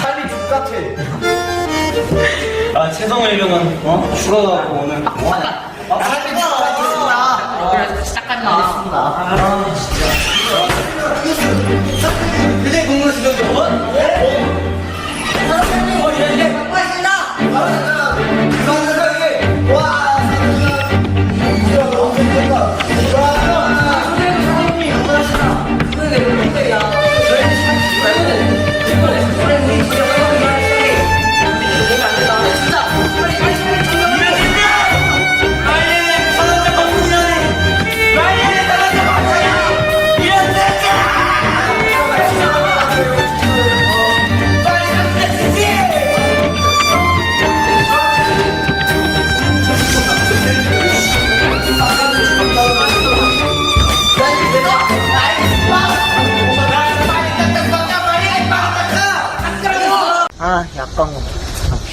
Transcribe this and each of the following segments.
살이 똑같아. 아 최성 일병은 어 휴가 갖고 오늘. 아, 살이 똑같아. 시작하면 알겠습니다. 아 진짜. 그대 공무원 수정도. 어? 어? 어?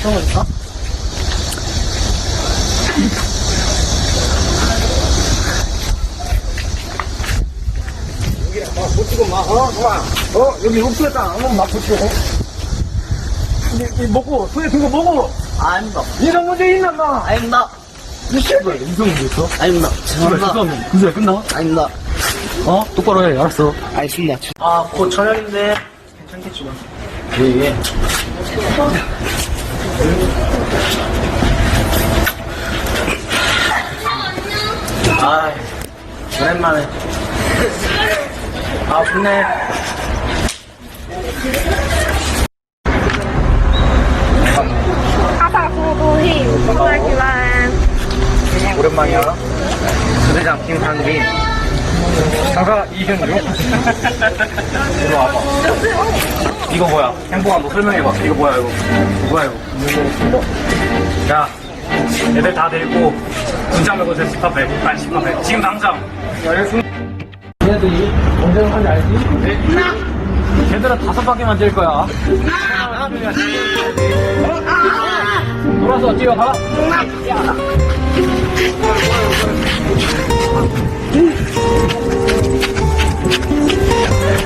아, 피워볼까? 붙이고 막, 어, 좋아. 어, 여기 흡수했다. 한번 막 붙이고. 이, 이 먹고, 손에 든거 먹고. 아닙니다. 이런 문제 있나, 마. 아닙니다. 이씨발, 이성 문제 있어? 아닙니다. 죄송합니다. 그새 끝나? 아닙니다. 어? 똑바로 해, 알았어. 알겠습니다. 아, 곧 저녁인데 괜찮겠지만. 예, 예. 아, 오랜만에. 아, 근데 아빠 구구히 고맙지만 오랜만이야. 부대장 김상빈. 상사 이현주. 이리 와봐. 이거 뭐야? 행복한 너 설명해봐. 이거 뭐야, 이거? 뭐야, 이거? 야, 애들 다 데리고 군장 메고 제 집합해. 빨리 집합해. 지금 당장. 야, 얘 순... 얘들이 언제 하는지 알지? 네. 걔들은 다섯 바퀴만 뛸 거야. 돌아서 뛰어가.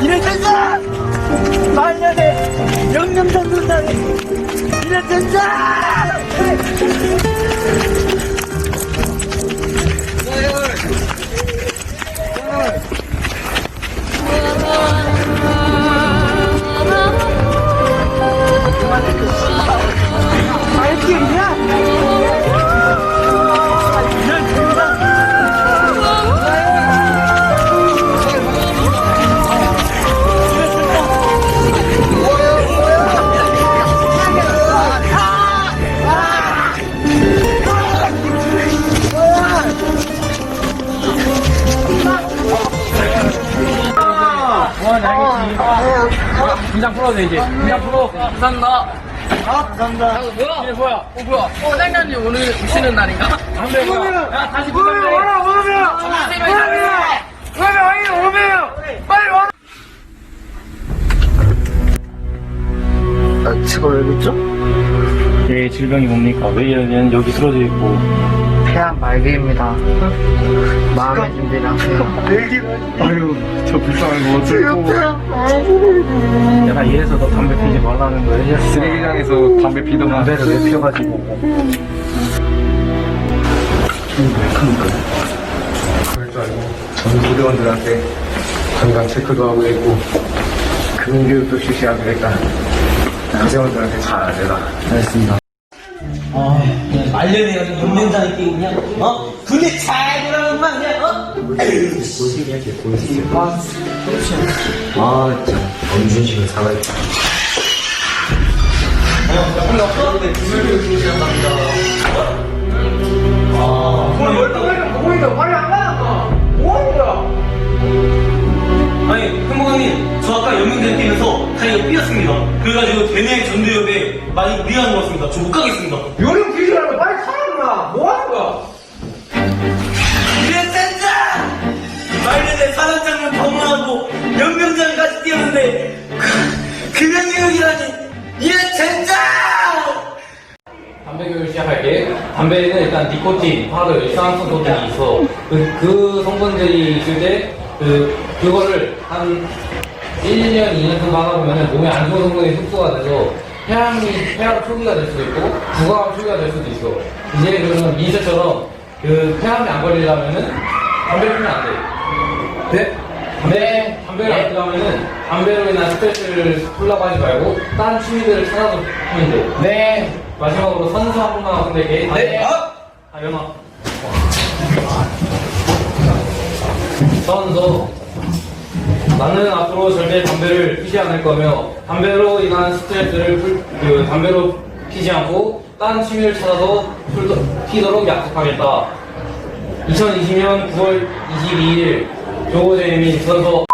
이랬잖아! 말년에 영영 전도사에 이랬잖아! 긴장 풀어도 돼, 이제. 긴장 풀어. 감사합니다. 아, 감사합니다. 뭐야? 이게 뭐야? 어, 뭐야? 어, 장난님 오늘 오시는 날인가? 담배 뭐야? 야, 다시 부담 돼. 아, 제가 왜 그랬죠? 얘 질병이 뭡니까? 왜 얘는 여기 쓰러져 있고. 폐암 말기입니다. 마음의 준비를 하세요. 아유, 저 불쌍한 거 어쩌고. 내가 이래서 너 담배 피지 말라는 거야. 쓰레기장에서 담배 피던 담배를 왜 피워가지고. 그럴 줄 알고 전 부대원들한테 건강 체크도 하고 있고 근교육도 실시하고 그러니까 부대원들한테 잘 알려라 알겠습니다. 아, 그냥 말년에 가서 연맹장 있게 그냥, 어? 군대 잘 돌아오면 그냥, 어? 보시게 이렇게 보이시죠? 아 진짜 엄준식은 살아있다 아 니, 행복한님, 저 아까 연맹장 뛰면서 다리가 삐었습니다. 그래가지고 대내 전두엽에 많이 무리한 것 같습니다. 저 못 가겠습니다. 요령 기술하고 빨리 살아라! 뭐 하는 거야? 이랬잖아! 말년에 사단장을 방문하고 연병장까지 뛰었는데, 그, 금연교육이라니! 이랬잖아! 담배 교육을 시작할게. 담배는 일단 니코틴, 파르, 일산화탄소 등이 있어. 그, 그 성분들이 있을 때, 그, 그거를 한 1년, 2년 정도 하다 보면 몸에 안 좋은 성분이 흡수가 돼서 폐암이 폐암 초기가 될 수도 있고 부가암 초기가 될 수도 있어. 이제 그러면 민서처럼 그 폐암이 안 걸리려면은 담배 피면 안 돼. 네? 담배, 담배를 안 피려면은 담배로 인한 스트레스를 풀려고 하지 말고 다른 취미들을 찾아서 하면 돼. 네. 마지막으로 선수 한 분만 건들게. 네. 아, 연아. 선수. 나는 앞으로 절대 담배를 피지 않을 거며 담배로 인한 스트레스를 풀, 그 담배로 피지 않고 다른 취미를 찾아서 풀, 피도록 약속하겠다. 2020년 9월 22일 조재민 선수